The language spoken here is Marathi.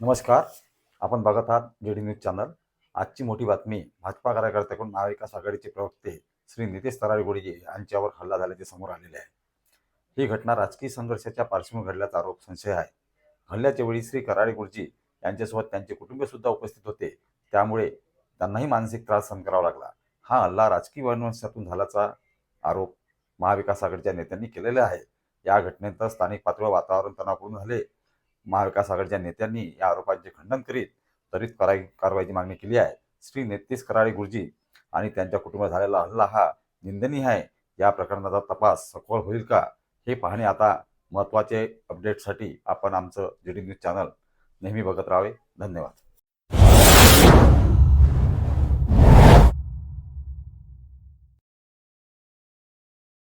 नमस्कार. आपण बघत आहात जे डी न्यूज चॅनल. आजची मोठी बातमी भाजपा कार्यकर्त्याकडून महाविकास आघाडीचे प्रवक्ते श्री नितेश तरारी गोडीजे यांच्यावर हल्ला झाल्याचे समोर आलेले आहे. ही घटना राजकीय संघर्षाच्या पार्श्वभूमी घडल्याचा आरोप संशय आहे. हल्ल्याच्या वेळी श्री कराडी गुरुजी यांच्यासोबत त्यांचे कुटुंबीय सुद्धा उपस्थित होते. त्यामुळे त्यांनाही मानसिक त्रास सहन करावा लागला. हा हल्ला राजकीय वनवंशातून झाल्याचा आरोप महाविकास आघाडीच्या नेत्यांनी केलेला आहे. या घटनेनंतर स्थानिक पातळीवर वातावरण तणावपूर्ण झाले. महाविकास आघाडीच्या नेत्यांनी या आरोपांचे खंडन करीत त्वरित कारवाई कारवाईची मागणी केली आहे. श्री नेतीस कराळे गुरुजी आणि त्यांच्या कुटुंबात झालेला हल्ला हा निंदनीय आहे. या प्रकरणाचा तपास सखोल होईल का? हे पाहणे आता महत्त्वाचे अपडेटसाठी आपण आमचं जी डी न्यूज चॅनल नेहमी बघत राहावे. धन्यवाद.